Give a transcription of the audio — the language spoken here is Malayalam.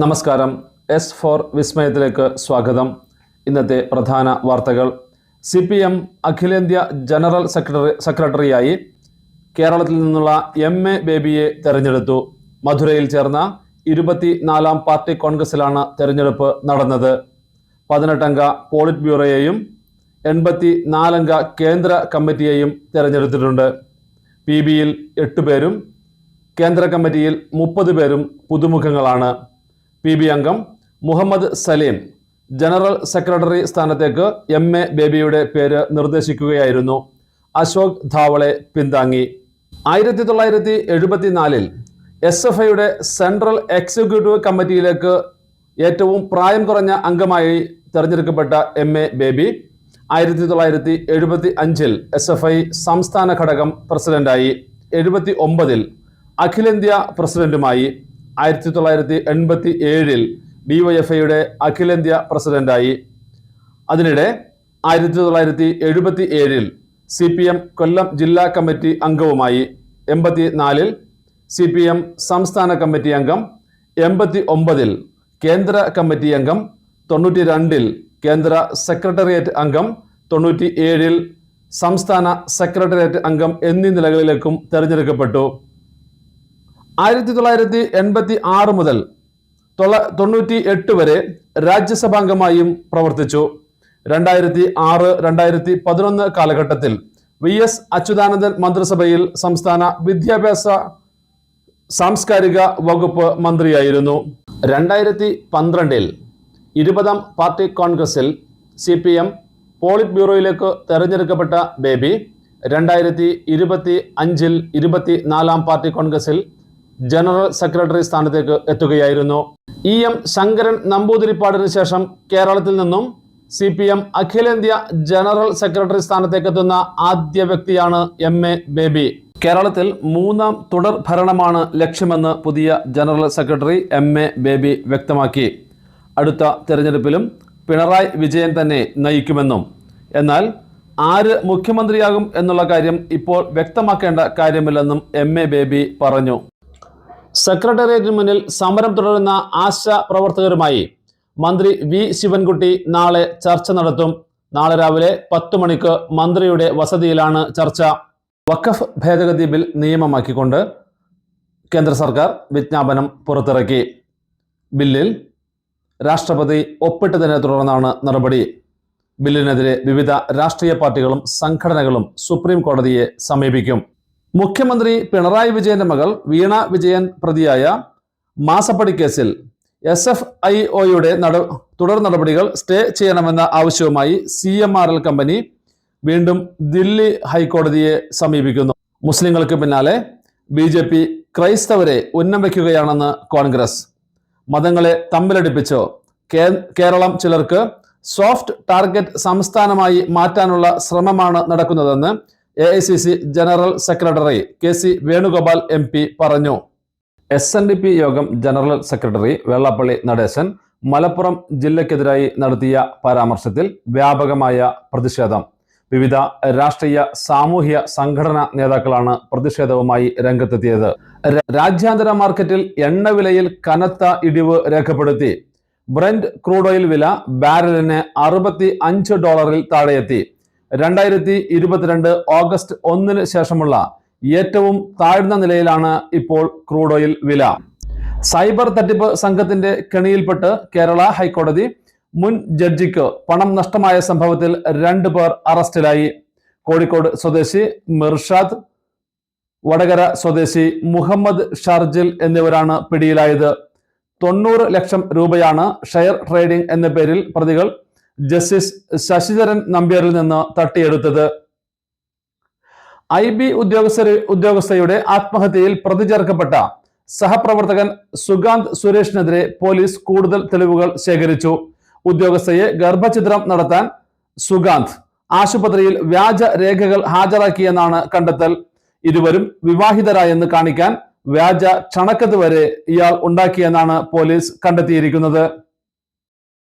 നമസ്കാരം. എസ് ഫോർ വിസ്മയത്തിലേക്ക് സ്വാഗതം. ഇന്നത്തെ പ്രധാന വാർത്തകൾ. സി പി എം അഖിലേന്ത്യാ ജനറൽ സെക്രട്ടറി സെക്രട്ടറിയായി കേരളത്തിൽ നിന്നുള്ള എം എ ബേബിയെ തെരഞ്ഞെടുത്തു. മധുരയിൽ ചേർന്ന ഇരുപത്തിനാലാം പാർട്ടി കോൺഗ്രസിലാണ് തെരഞ്ഞെടുപ്പ് നടന്നത്. പതിനെട്ടംഗ പോളിറ്റ് ബ്യൂറോയെയും എൺപത്തി നാലംഗ കേന്ദ്ര കമ്മിറ്റിയെയും തെരഞ്ഞെടുത്തിട്ടുണ്ട്. പി ബിയിൽ എട്ട് പേരും കേന്ദ്ര കമ്മിറ്റിയിൽ മുപ്പത് പേരും പുതുമുഖങ്ങളാണ്. പി ബി അംഗം മുഹമ്മദ് സലീം ജനറൽ സെക്രട്ടറി സ്ഥാനത്തേക്ക് എം എ ബേബിയുടെ പേര് നിർദ്ദേശിക്കുകയായിരുന്നു. അശോക് ധാവളെ പിന്താങ്ങി. ആയിരത്തി തൊള്ളായിരത്തി എഴുപത്തിനാലിൽ എസ് എഫ് ഐയുടെ സെൻട്രൽ എക്സിക്യൂട്ടീവ് കമ്മിറ്റിയിലേക്ക് ഏറ്റവും പ്രായം കുറഞ്ഞ അംഗമായി തെരഞ്ഞെടുക്കപ്പെട്ട എം എ ബേബി ആയിരത്തി തൊള്ളായിരത്തി എഴുപത്തി അഞ്ചിൽ എസ് എഫ് ഐ സംസ്ഥാന ഘടകം പ്രസിഡന്റായി. എഴുപത്തി ഒമ്പതിൽ അഖിലേന്ത്യാ പ്രസിഡന്റുമായി. ആയിരത്തി തൊള്ളായിരത്തി എൺപത്തി ഏഴിൽ ഡിവൈഎഫ്ഐയുടെ അഖിലേന്ത്യാ പ്രസിഡന്റായി. അതിനിടെ ആയിരത്തി തൊള്ളായിരത്തി എഴുപത്തി ഏഴിൽ സി പി എം കൊല്ലം ജില്ലാ കമ്മിറ്റി അംഗവുമായി. എൺപത്തി നാലിൽ സി പി എം സംസ്ഥാന കമ്മിറ്റി അംഗം. എൺപത്തി ഒമ്പതിൽ കേന്ദ്ര കമ്മിറ്റി അംഗം. തൊണ്ണൂറ്റി രണ്ടിൽ കേന്ദ്ര സെക്രട്ടേറിയറ്റ് അംഗം. തൊണ്ണൂറ്റി ഏഴിൽ സംസ്ഥാന സെക്രട്ടേറിയറ്റ് അംഗം എന്നീ നിലകളിലേക്കും തെരഞ്ഞെടുക്കപ്പെട്ടു. ആയിരത്തി തൊള്ളായിരത്തി എൺപത്തി ആറ് മുതൽ തൊള്ള തൊണ്ണൂറ്റി എട്ട് വരെ രാജ്യസഭാംഗമായും പ്രവർത്തിച്ചു. രണ്ടായിരത്തി ആറ് രണ്ടായിരത്തി പതിനൊന്ന് കാലഘട്ടത്തിൽ വി എസ് അച്യുതാനന്ദൻ മന്ത്രിസഭയിൽ സംസ്ഥാന വിദ്യാഭ്യാസ സാംസ്കാരിക വകുപ്പ് മന്ത്രിയായിരുന്നു. രണ്ടായിരത്തി പന്ത്രണ്ടിൽ ഇരുപതാം പാർട്ടി കോൺഗ്രസിൽ സി പി എം പോളിറ്റ് ബ്യൂറോയിലേക്ക് തെരഞ്ഞെടുക്കപ്പെട്ട ബേബി രണ്ടായിരത്തി ഇരുപത്തി അഞ്ചിൽ ഇരുപത്തി നാലാം പാർട്ടി കോൺഗ്രസിൽ ജനറൽ സെക്രട്ടറി സ്ഥാനത്തേക്ക് എത്തുകയായിരുന്നു. ഇ എം ശങ്കരൻ നമ്പൂതിരിപ്പാടിന് ശേഷം കേരളത്തിൽ നിന്നും സി പി എം അഖിലേന്ത്യാ ജനറൽ സെക്രട്ടറി സ്ഥാനത്തേക്ക് എത്തുന്ന ആദ്യ വ്യക്തിയാണ് എം എ ബേബി. കേരളത്തിൽ മൂന്നാം തുടർ ഭരണമാണ് ലക്ഷ്യമെന്ന് പുതിയ general secretary M A Baby വ്യക്തമാക്കി. അടുത്ത തെരഞ്ഞെടുപ്പിലും പിണറായി വിജയൻ തന്നെ നയിക്കുമെന്നും. എന്നാൽ ആര് മുഖ്യമന്ത്രിയാകും എന്നുള്ള കാര്യം ഇപ്പോൾ വ്യക്തമാക്കേണ്ട കാര്യമില്ലെന്നും എം എ ബേബി പറഞ്ഞു. സെക്രട്ടേറിയറ്റിന് മുന്നിൽ സമരം തുടരുന്ന ആശാ പ്രവർത്തകരുമായി മന്ത്രി വി ശിവൻകുട്ടി നാളെ ചർച്ച നടത്തും. നാളെ രാവിലെ പത്തു മണിക്ക് മന്ത്രിയുടെ വസതിയിലാണ് ചർച്ച. വഖഫ് ഭേദഗതി ബിൽ നിയമമാക്കിക്കൊണ്ട് കേന്ദ്ര സർക്കാർ വിജ്ഞാപനം പുറത്തിറക്കി. ബില്ലിൽ രാഷ്ട്രപതി ഒപ്പിട്ടതിനെ തുടർന്നാണ് നടപടി. ബില്ലിനെതിരെ വിവിധ രാഷ്ട്രീയ പാർട്ടികളും സംഘടനകളും സുപ്രീം കോടതിയെ സമീപിക്കും. മുഖ്യമന്ത്രി പിണറായി വിജയന്റെ മകൾ വീണ വിജയൻ പ്രതിയായ മാസപ്പടി കേസിൽ എസ് എഫ് ഐ ഒയുടെ നട തുടർ നടപടികൾ സ്റ്റേ ചെയ്യണമെന്ന ആവശ്യവുമായി C M R L company വീണ്ടും ദില്ലി ഹൈക്കോടതിയെ സമീപിക്കുന്നു. മുസ്ലിങ്ങൾക്ക് പിന്നാലെ ബി ജെ പി ക്രൈസ്തവരെ ഉന്നം വയ്ക്കുകയാണെന്ന് കോൺഗ്രസ്. മതങ്ങളെ തമ്മിലടിപ്പിച്ചോ കേരളം ചിലർക്ക് സോഫ്റ്റ് ടാർഗറ്റ് സംസ്ഥാനമായി മാറ്റാനുള്ള ശ്രമമാണ് നടക്കുന്നതെന്ന് A I C C general secretary K C Venugopal M P പറഞ്ഞു. എസ് എൻ ഡി പി യോഗം ജനറൽ സെക്രട്ടറി വെള്ളാപ്പള്ളി നടേശൻ മലപ്പുറം ജില്ലയ്ക്കെതിരായി നടത്തിയ പരാമർശത്തിൽ വ്യാപകമായ പ്രതിഷേധം. വിവിധ രാഷ്ട്രീയ സാമൂഹ്യ സംഘടനാ നേതാക്കളാണ് പ്രതിഷേധവുമായി രംഗത്തെത്തിയത്. രാജ്യാന്തര മാർക്കറ്റിൽ എണ്ണവിലയിൽ കനത്ത ഇടിവ് രേഖപ്പെടുത്തി. ബ്രന്റ് ക്രൂഡ് ഓയിൽ വില ബാരലിന് അറുപത്തി അഞ്ച് ഡോളറിൽ താഴെയെത്തി. രണ്ടായിരത്തി ഇരുപത്തിരണ്ട് ഓഗസ്റ്റ് ഒന്നിന് ശേഷമുള്ള ഏറ്റവും താഴ്ന്ന നിലയിലാണ് ഇപ്പോൾ ക്രൂഡ് ഓയിൽ വില. സൈബർ തട്ടിപ്പ് സംഘത്തിന്റെ കെണിയിൽപ്പെട്ട് കേരള ഹൈക്കോടതി മുൻ ജഡ്ജിക്ക് പണം നഷ്ടമായ സംഭവത്തിൽ രണ്ടു പേർ അറസ്റ്റിലായി. കോഴിക്കോട് സ്വദേശി മിർഷാദ് വടകര സ്വദേശി മുഹമ്മദ് ഷർജിൽ എന്നിവരാണ് പിടിയിലായത്. തൊണ്ണൂറ് ലക്ഷം രൂപയാണ് ഷെയർ ട്രേഡിംഗ് എന്ന പേരിൽ പ്രതികൾ ജസ്റ്റിസ് ശശിധരൻ നമ്പ്യാരിൽ നിന്ന് തട്ടിയെടുത്തത്. ഐ ബി ഉദ്യോഗസ്ഥ ഉദ്യോഗസ്ഥയുടെ ആത്മഹത്യയിൽ പ്രതി ചേർക്കപ്പെട്ട സഹപ്രവർത്തകൻ സുഗാന്ത് സുരേഷിനെതിരെ പോലീസ് കൂടുതൽ തെളിവുകൾ ശേഖരിച്ചു. ഉദ്യോഗസ്ഥയെ ഗർഭചിത്രം നടത്താൻ സുഗാന്ത് ആശുപത്രിയിൽ വ്യാജ രേഖകൾ ഹാജരാക്കിയെന്നാണ് കണ്ടെത്തൽ. ഇരുവരും വിവാഹിതരായെന്ന് കാണിക്കാൻ വ്യാജ ക്ഷണക്കത്ത് വരെ ഇയാൾ ഉണ്ടാക്കിയെന്നാണ് പോലീസ് കണ്ടെത്തിയിരിക്കുന്നത്.